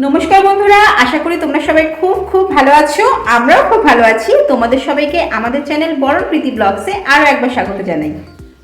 নমস্কার বন্ধুরা, আশা করি তোমরা সবাই খুব খুব ভালো আছো। আমরাও খুব ভালো আছি। তোমাদের সবাইকে আমাদের চ্যানেল বড় প্রীতি ব্লগসে আরও একবার স্বাগত জানাই।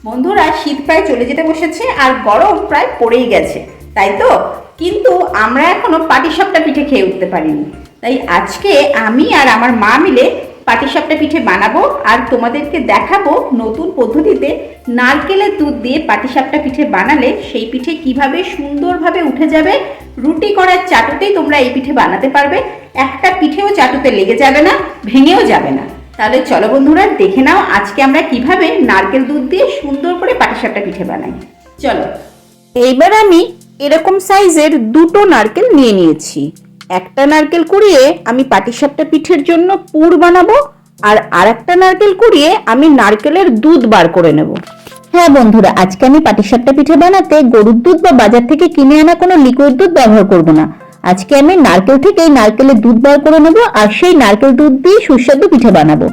বন্ধুরা, শীত প্রায় চলে যেতে বসেছে আর গরম প্রায় পড়েই গেছে। তাই তো? কিন্তু আমরা এখনও পাটিসাপটা পিঠে খেয়ে উঠতে পারিনি। তাই আজকে আমি আর আমার মা মিলে পাটিসাপটা পিঠে বানাবো আর তোমাদেরকে দেখাবো নতুন পদ্ধতিতে নারকেলের দুধ দিয়ে পাটিসাপটা পিঠে বানালে সেই পিঠে কীভাবে সুন্দরভাবে উঠে যাবে। রুটি করার চাটুতেই তোমরা এই পিঠে বানাতে পারবে। একটা পিঠেও চাটুতে লেগে যাবে না, ভেঙেও যাবে না। তাহলে চলো বন্ধুরা, দেখে নাও আজকে আমরা কীভাবে নারকেল দুধ দিয়ে সুন্দর করে পাটিসাপটা পিঠে বানাই। চলো। এইবার আমি এরকম সাইজের দুটো নারকেল নিয়ে নিয়েছি। একটা নারকেল কুড়িয়ে আমি পাটিসাপটা পিঠের জন্য পুর বানাবো আর আরেকটা নারকেল কুড়িয়ে আমি নারকেলের দুধ বার করে নেব। হ্যাঁ বন্ধুরা, আজকে আমি পাটিসাপটা পিঠে বানাতে গরুর দুধ বা বাজার থেকে কিনে আনা কোনো লিকুইড দুধ ব্যবহার করব না। আজকে আমি নারকেল থেকে এই নারকেলের দুধ বার করে নেব আর সেই নারকেল দুধ দিয়ে সুস্বাদু পিঠে বানাবো।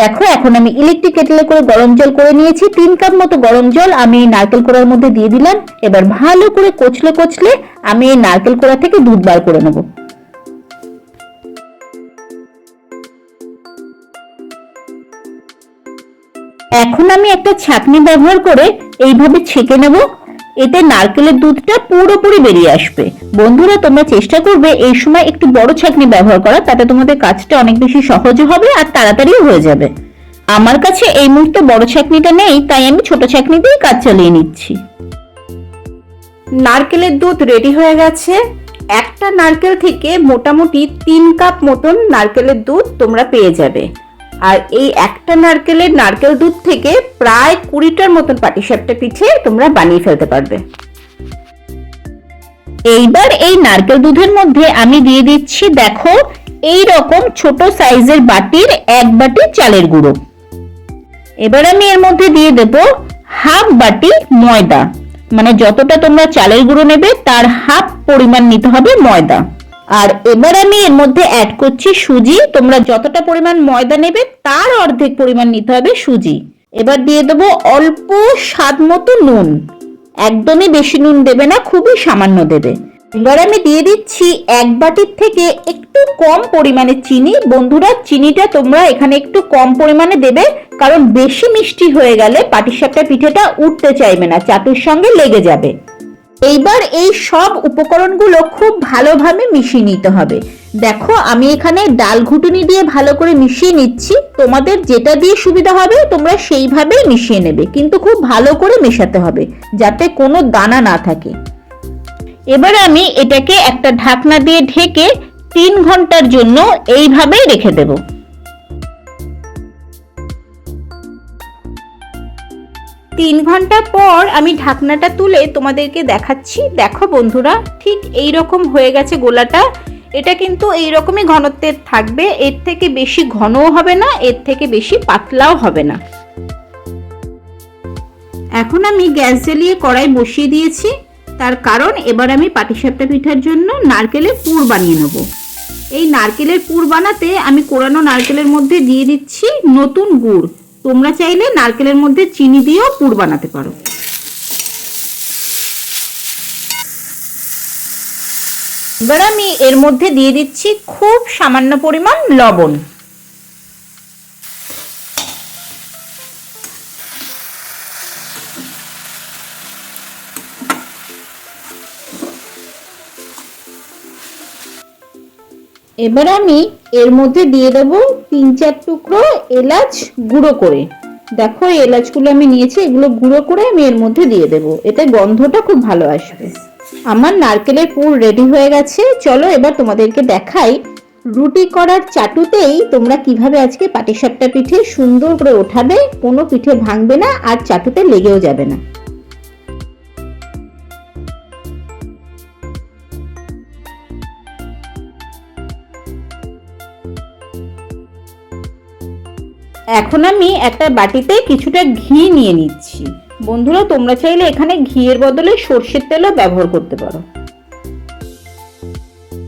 দেখো, এখন আমি ইলেকট্রিক কেটলে করে গরম জল করে নিয়েছি। তিন কাপ মতো গরম জল আমি এই নারকেল কোড়ার মধ্যে দিয়ে দিলাম। এবার ভালো করে কচলে কচলে আমি এই নারকেল কোড়া থেকে দুধ বার করে নেব। এখন আমি একটা ছাঁকনি ব্যবহার করে এইভাবে ছেঁকে নেব। এতে নারকেলের দুধটা পুরোপুরি বেরিয়ে আসবে। বন্ধুরা, তোমরা চেষ্টা করবে এই সময় একটু বড় ছাঁকনি ব্যবহার করা তাতে তোমাদের কাজটা অনেক বেশি সহজ হবে আর তাড়াতাড়িও হয়ে যাবে। আমার কাছে এই মুহূর্তে বড় ছাঁকনিটা নেই, তাই আমি ছোট ছাঁকনি দিয়েই কাজ চালিয়ে নিচ্ছি। নারকেলের দুধ রেডি হয়ে গেছে। একটা নারকেল থেকে মোটামুটি তিন কাপ মতন নারকেলের দুধ তোমরা পেয়ে যাবে। আর এই একটা নারকেলের নারকেল দুধ থেকে প্রায় কুড়িটার মতন পাটিসাপটা পিঠে তোমরা বানিয়ে ফেলতে পারবে। এইবার এই নারকেল দুধের মধ্যে আমি দিয়ে দিচ্ছি, দেখো এই রকম ছোট সাইজের বাটির এক বাটি চালের গুঁড়ো। এবার আমি এর মধ্যে দিয়ে দেব হাফ বাটি ময়দা। মানে যতটা তোমরা চালের গুঁড়ো নেবে, তার হাফ পরিমাণ নিতে হবে ময়দা। আর এবার আমি এর মধ্যে অ্যাড করছি সুজি। তোমরা যতটা পরিমাণ ময়দা নেবে, তার অর্ধেক পরিমাণ নিতে হবে সুজি। এবার দিয়ে দেবো অল্প স্বাদ মতো নুন। একদমই বেশি নুন দেবে না, খুবই সামান্য দেবে। এবার আমি দিয়ে দিচ্ছি এক বাটির থেকে একটু কম পরিমাণে চিনি। বন্ধুরা, চিনিটা তোমরা এখানে একটু কম পরিমাণে দেবে, কারণ বেশি মিষ্টি হয়ে গেলে পাটিসাপটা পিঠেটা উঠতে চাইবে না, চাটুর সঙ্গে লেগে যাবে। এইবার এই সব উপকরণগুলো খুব ভালোভাবে মিশিয়ে নিতে হবে। দেখো, আমি এখানে ডাল ঘুটুনি দিয়ে ভালো করে মিশিয়ে নিচ্ছি। তোমাদের যেটা দিয়ে সুবিধা হবে, তোমরা সেইভাবেই মিশিয়ে নেবে। কিন্তু খুব ভালো করে মেশাতে হবে, যাতে কোনো দানা না থাকে। এবার আমি এটাকে একটা ঢাকনা দিয়ে ঢেকে তিন ঘণ্টার জন্য এইভাবেই রেখে দেব। তিন ঘণ্টা পর আমি ঢাকনাটা তুলে তোমাদেরকে দেখাচ্ছি। দেখো বন্ধুরা, ঠিক এই রকম হয়ে গেছে গোলাটা। এটা কিন্তু এই রকমই ঘনত্বের থাকবে। এর থেকে বেশি ঘনও হবে না, এর থেকে বেশি পাতলাও হবে না। এখন আমি গ্যাস জ্বালিয়ে কড়াই বসিয়ে দিয়েছি। তার কারণ এবার আমি পাটিসাপটা পিঠার জন্য নারকেলের পুর বানিয়ে নেব। এই নারকেলের পুর বানাতে আমি কোরানো নারকেলের মধ্যে দিয়ে দিচ্ছি নতুন গুড়। তোমরা চাইলে নারকেলের মধ্যে চিনি দিয়েও পুর বানাতে পারো। এবার আমি এর মধ্যে দিয়ে দিচ্ছি খুব সামান্য পরিমাণ লবণ। এবার আমি এর মধ্যে দিয়ে দেব তিন চার টুকরো এলাচ গুঁড়ো করে। দেখো এলাচগুলো আমি নিয়েছি, এগুলো গুঁড়ো করে আমি এর মধ্যে দিয়ে দেব। এতে গন্ধটা খুব ভালো আসবে। আমার নারকেলের পুর রেডি হয়ে গেছে। চলো এবার তোমাদেরকে দেখাই রুটি করার চাটুতেই তোমরা কীভাবে আজকে পাটিসাপটা পিঠে সুন্দর করে ওঠাবে, কোনো পিঠে ভাঙবে না, আর চাটুতে লেগেও যাবে না। এখন আমি একটা বাটিতে কিছুটা ঘি নিয়ে নিচ্ছি। বন্ধুরা, তোমরা চাইলে এখানে ঘিয়ের বদলে সর্ষের তেলও ব্যবহার করতে পারো।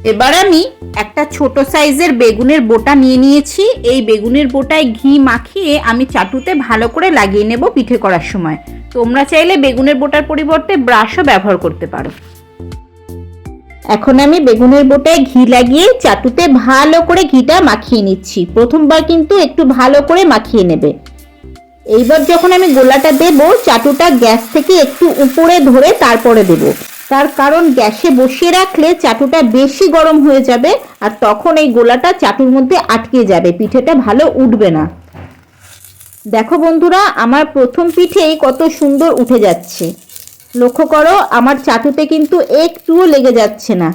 এবার আমি একটা ছোট সাইজের বেগুনের বোটা নিয়ে নিয়েছি। এই বেগুনের বোটায় ঘি মাখিয়ে আমি চাটুতে ভালো করে লাগিয়ে নেব পিঠে করার সময়। তোমরা চাইলে বেগুনের বোটার পরিবর্তে ব্রাশও ব্যবহার করতে পারো। এখন আমি বেগুনের বোটায় ঘি লাগিয়ে চাটুতে ভালো করে ঘিটা মাখিয়ে নিচ্ছি। প্রথমবার কিন্তু একটু ভালো করে মাখিয়ে নেবে। এইবার যখন আমি গোলাটা দেব, চাটুটা গ্যাস থেকে একটু উপরে ধরে তারপরে দেব। তার কারণ গ্যাসে বসিয়ে রাখলে চাটুটা বেশি গরম হয়ে যাবে আর তখন এই গোলাটা চাটুর মধ্যে আটকে যাবে, পিঠেটা ভালো উঠবে না। দেখো বন্ধুরা, আমার প্রথম পিঠেই কত সুন্দর উঠে যাচ্ছে। লক্ষ্য করো, আমার চাটুতে কিন্তু একটুও লেগে যাচ্ছে না।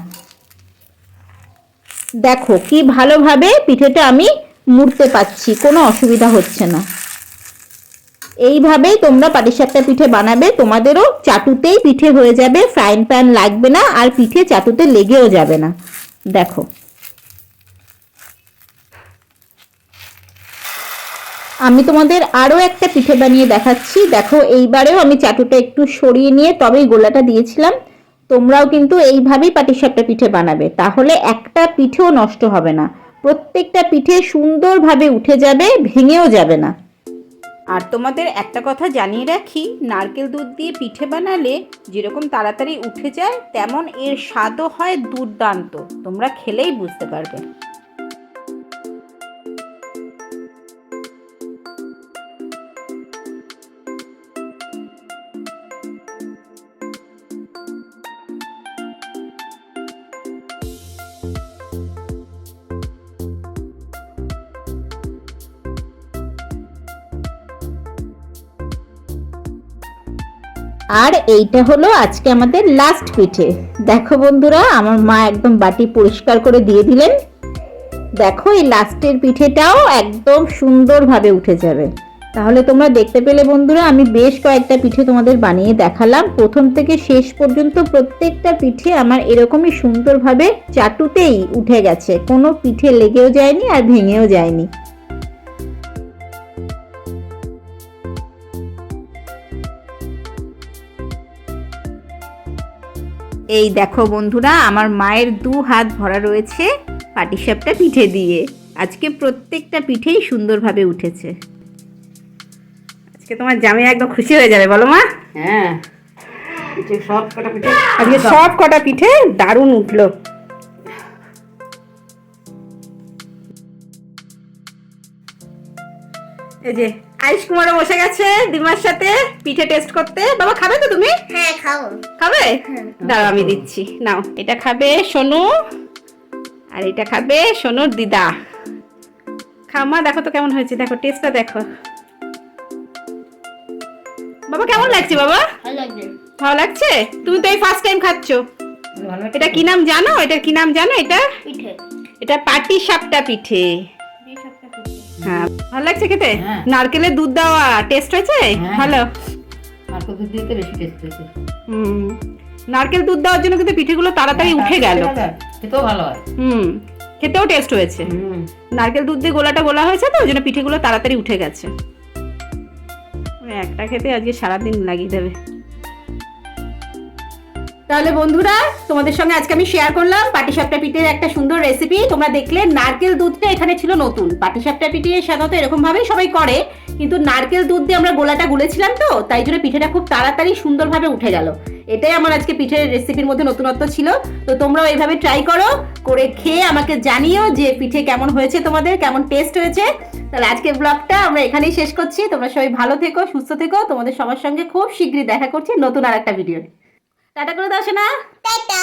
দেখো কি ভালোভাবে পিঠেটা আমি মুড়তে পারছি, কোনো অসুবিধা হচ্ছে না। এইভাবেই তোমরা পাটিসাপটা পিঠে বানাবে, তোমাদেরও চাটুতেই পিঠে হয়ে যাবে ফ্রাইং প্যান লাগবে না, আর পিঠে চাটুতে লেগেও যাবে না। দেখো। আমি তোমাদের আরও একটা পিঠে বানিয়ে দেখাচ্ছি। দেখো, এইবারেও আমি চাটুটা একটু সরিয়ে নিয়ে তবেই গোলাটা দিয়েছিলাম। তোমরাও কিন্তু এইভাবেই পাটিসাপটা পিঠে বানাবে। তাহলে একটা পিঠেও নষ্ট হবে না। প্রত্যেকটা পিঠে সুন্দরভাবে উঠে যাবে, ভেঙেও যাবে না। আর তোমাদের একটা কথা জানিয়ে রাখি, নারকেল দুধ দিয়ে পিঠে বানালে যেরকম তাড়াতাড়ি উঠে যায়, তেমন এর স্বাদও হয় দুর্দান্ত। তোমরা খেলেই বুঝতে পারবে। আর এইটা হলো আজকে আমাদের লাস্ট পিঠে। দেখো বন্ধুরা, আমার মা একদম বাটি পরিষ্কার করে দিয়ে দিলেন। দেখো এই লাস্টের পিঠেটাও একদম সুন্দরভাবে উঠে যাবে। তাহলে তোমরা দেখতে পেলে বন্ধুরা, আমি বেশ কয়েকটা পিঠে তোমাদের বানিয়ে দেখালাম। প্রথম থেকে শেষ পর্যন্ত প্রত্যেকটা পিঠে আমার এরকমই সুন্দরভাবে চাটুতেই উঠে গেছে। কোনো পিঠে লেগেও যায়নি আর ভেঙেও যায়নি। এই দেখো বন্ধুরা আমার মায়ের দু হাত ভরা রয়েছে পাটিসাপটা পিঠে দিয়ে। আজকে প্রত্যেকটা পিঠেই সুন্দরভাবে উঠেছে। আজকে তোমার জামে একদম খুশি হয়ে যাবে বলো মা। হ্যাঁ সব কটা পিঠে। আজকে সব কটা পিঠে দারুণ উঠল। এই যে আয়ুষ কুমারও বসে গেছে দিমার সাথে পিঠে টেস্ট করতে। বাবা খাবে তো তুমি? হ্যাঁ খাব। খাবে? দাঁড়াও আমি দিচ্ছি। নাও এটা খাবে সোনু আর এটা খাবে সোনুর দিদা। খামা দেখো তো কেমন হয়েছে। দেখো টেস্টটা দেখো। বাবা কেমন লাগছে বাবা? ভালো লাগছে। তুমি তো এই ফার্স্ট টাইম খাচ্ছ। এটা কি নাম জানো? এটা কি নাম জানো এটা? এটা পাটি সাপটা পিঠে। হ্যাঁ ভালো লাগছে খেতে? হ্যাঁ। নারকেলের দুধ দেওয়া টেস্ট হয়েছে? হ্যাঁ। ভালো। নারকেল দুধ দিতে বেশি টেস্ট হয়েছে। হুম নারকেল দুধ দেওয়ার জন্য কিন্তু পিঠেগুলো তাড়াতাড়ি উঠে গেল। খেতেও ভালো হয়। হুম খেতেও টেস্ট হয়েছে। হুম। নারকেল দুধ দিয়ে গোলাটা গোলা হয়েছে তো ওই জন্য পিঠেগুলো তাড়াতাড়ি উঠে গেছে। ওই একটা খেতে আজকে সারাদিন লাগিয়ে দেবে। তাহলে বন্ধুরা, তোমাদের সঙ্গে আজকে আমি শেয়ার করলাম পাটিসাপটা পিঠের একটা সুন্দর রেসিপি তোমরা দেখলে নারকেল দুধটা এখানে ছিল নতুন। পাটিসাপটা পিঠে সাধারণত এরকম ভাবেই সবাই করে, কিন্তু নারকেল দুধ দিয়ে আমরা গোলাটা গুলেছিলাম তো, তাই জন্য পিঠেটা খুব তাড়াতাড়ি সুন্দরভাবে উঠে গেল। এটাই আমার আজকে পিঠের রেসিপির মধ্যে নতুনত্ব ছিল। তো তোমরাও এইভাবে ট্রাই করো, করে খেয়ে আমাকে জানিও যে পিঠে কেমন হয়েছে তোমাদের, কেমন টেস্ট হয়েছে। তাহলে আজকের ব্লগটা আমরা এখানেই শেষ করছি। তোমরা সবাই ভালো থেকো, সুস্থ থেকো। তোমাদের সবার সঙ্গে খুব শীঘ্রই দেখা করছি নতুন আর একটা ভিডিও টাটা করে দাও না টাটা।